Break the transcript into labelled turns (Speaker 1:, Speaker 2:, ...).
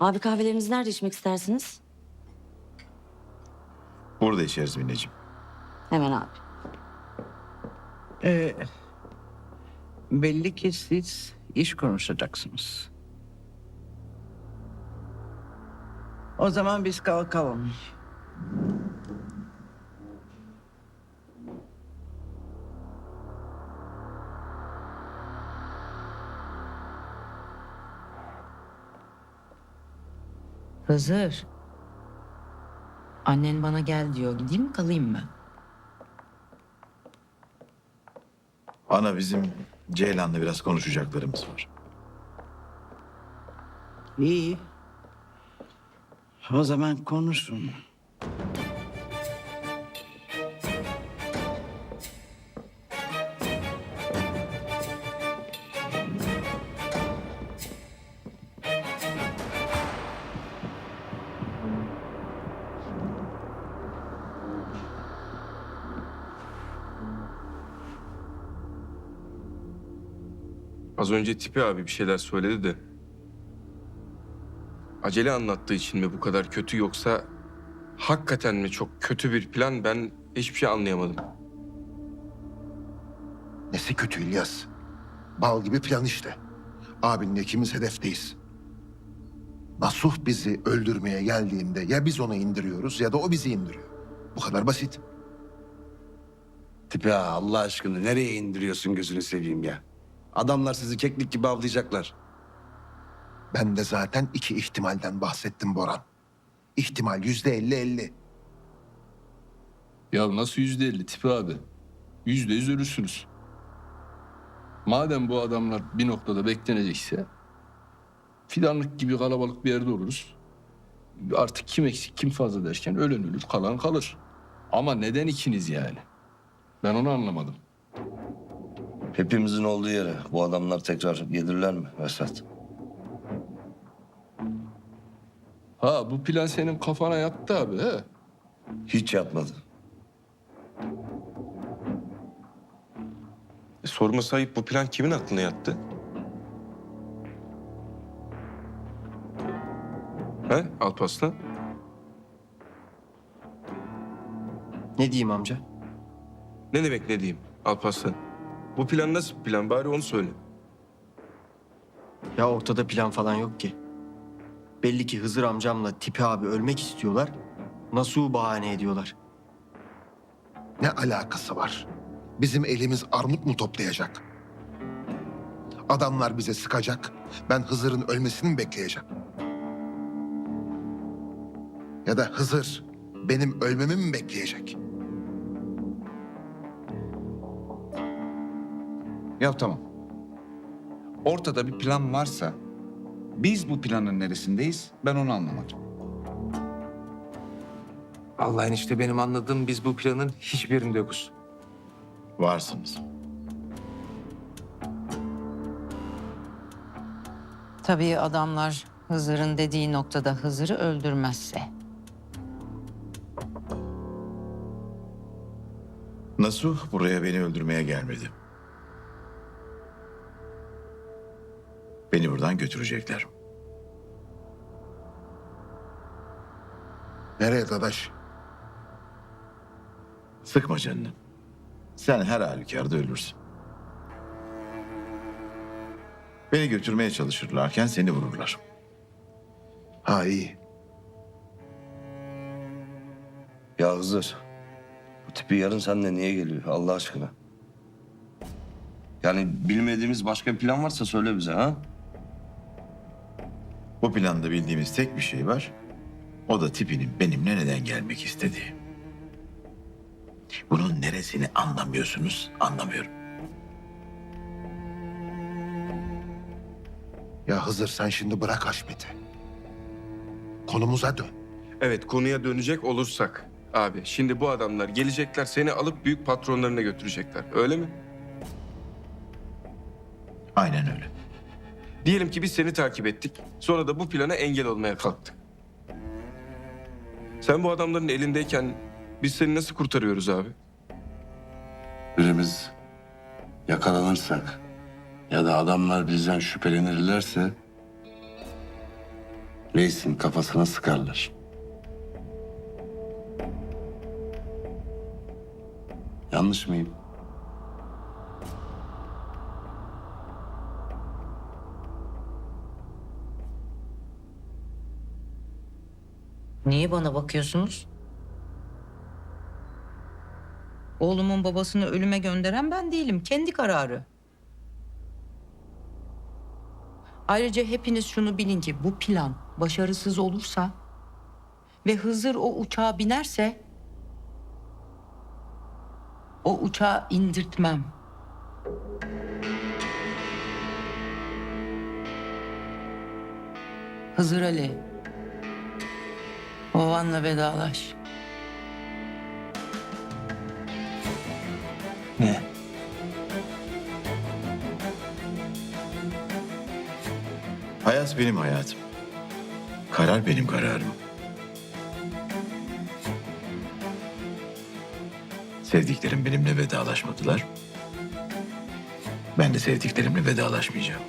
Speaker 1: Abi kahvelerinizi nerede içmek istersiniz?
Speaker 2: Burada içeriz Mineciğim.
Speaker 1: Hemen abi.
Speaker 3: Ee, belli ki siz iş konuşacaksınız. O zaman biz kalkalım.
Speaker 4: Hızır. Annen bana gel diyor. Gideyim mi kalayım mı?
Speaker 2: Ana bizim Ceylan'la biraz konuşacaklarımız var.
Speaker 3: İyi. O zaman konuşun.
Speaker 5: Az önce Tipi abi bir şeyler söyledi de. Acele anlattığı için mi bu kadar kötü yoksa hakikaten mi çok kötü bir plan ben hiçbir şey anlayamadım.
Speaker 6: Nesi kötü İlyas? Bal gibi plan işte. Abinle ikimiz hedefteyiz. Nasuh bizi öldürmeye geldiğinde ya biz onu indiriyoruz ya da o bizi indiriyor. Bu kadar basit.
Speaker 7: Tipi Allah aşkına nereye indiriyorsun gözünü seveyim ya. Adamlar sizi keklik gibi avlayacaklar.
Speaker 6: Ben de zaten iki ihtimalden bahsettim Boran. İhtimal yüzde elli elli.
Speaker 8: Ya nasıl yüzde elli tipi abi? Yüzde yüz ölürsünüz. Madem bu adamlar bir noktada beklenecekse fidanlık gibi kalabalık bir yerde oluruz. Artık kim eksik kim fazla derken ölen ölür kalan kalır. Ama neden ikiniz yani? Ben onu anlamadım.
Speaker 7: Hepimizin olduğu yere bu adamlar tekrar gelirler mi Vesat?
Speaker 8: Ha bu plan senin kafana yattı abi he?
Speaker 7: Hiç yatmadı.
Speaker 5: E, sorma sahip bu plan kimin aklına yattı? He Alparslan?
Speaker 9: Ne diyeyim amca?
Speaker 5: Ne demek ne diyeyim Alparslan? Bu plan nasıl bir plan bari onu söyle.
Speaker 9: Ya ortada plan falan yok ki. Belli ki Hızır amcamla Tipi abi ölmek istiyorlar. Nasuh'u bahane ediyorlar.
Speaker 6: Ne alakası var? Bizim elimiz armut mu toplayacak? Adamlar bize sıkacak. Ben Hızır'ın ölmesini mi bekleyeceğim? Ya da Hızır benim ölmemi mi bekleyecek?
Speaker 10: Ya tamam. Ortada bir plan varsa biz bu planın neresindeyiz ben onu anlamadım.
Speaker 5: Allah işte benim anladığım biz bu planın hiçbirinde yokuz.
Speaker 2: Varsınız.
Speaker 4: Tabii adamlar Hızır'ın dediği noktada Hızır'ı öldürmezse.
Speaker 2: Nasuh buraya beni öldürmeye gelmedi. Beni buradan götürecekler.
Speaker 6: Nereye dadaş?
Speaker 2: Sıkma canını. Sen her halükarda ölürsün. Beni götürmeye çalışırlarken seni vururlar.
Speaker 6: Ha iyi.
Speaker 7: Ya Hızır. Bu tipi yarın seninle niye geliyor Allah aşkına? Yani bilmediğimiz başka bir plan varsa söyle bize ha?
Speaker 2: Bu planda bildiğimiz tek bir şey var. O da tipinin benimle neden gelmek istediği. Bunun neresini anlamıyorsunuz anlamıyorum.
Speaker 6: Ya Hızır sen şimdi bırak Haşmet'i. Konumuza dön.
Speaker 5: Evet konuya dönecek olursak abi şimdi bu adamlar gelecekler seni alıp büyük patronlarına götürecekler öyle mi?
Speaker 2: Aynen öyle.
Speaker 5: Diyelim ki biz seni takip ettik sonra da bu plana engel olmaya kalktık. Sen bu adamların elindeyken biz seni nasıl kurtarıyoruz abi?
Speaker 7: Birimiz yakalanırsak ya da adamlar bizden şüphelenirlerse Reisin kafasına sıkarlar. Yanlış mıyım?
Speaker 4: Niye bana bakıyorsunuz? Oğlumun babasını ölüme gönderen ben değilim. Kendi kararı. Ayrıca hepiniz şunu bilin ki bu plan başarısız olursa ve Hızır o uçağa binerse o uçağı indirtmem. Hızır Ali. Babanla vedalaş.
Speaker 8: Ne?
Speaker 2: Hayat benim hayatım. Karar benim kararım. Sevdiklerim benimle vedalaşmadılar. Ben de sevdiklerimle vedalaşmayacağım.